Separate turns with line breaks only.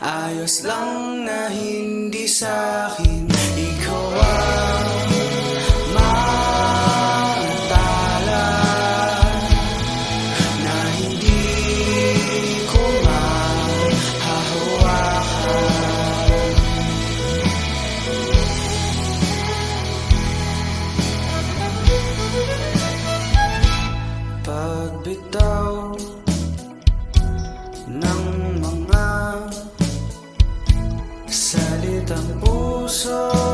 Ayos lang na hindi sa'kin Ikaw ang matala Na hindi ko mahahawakan. Pagbitaw Все літом бусом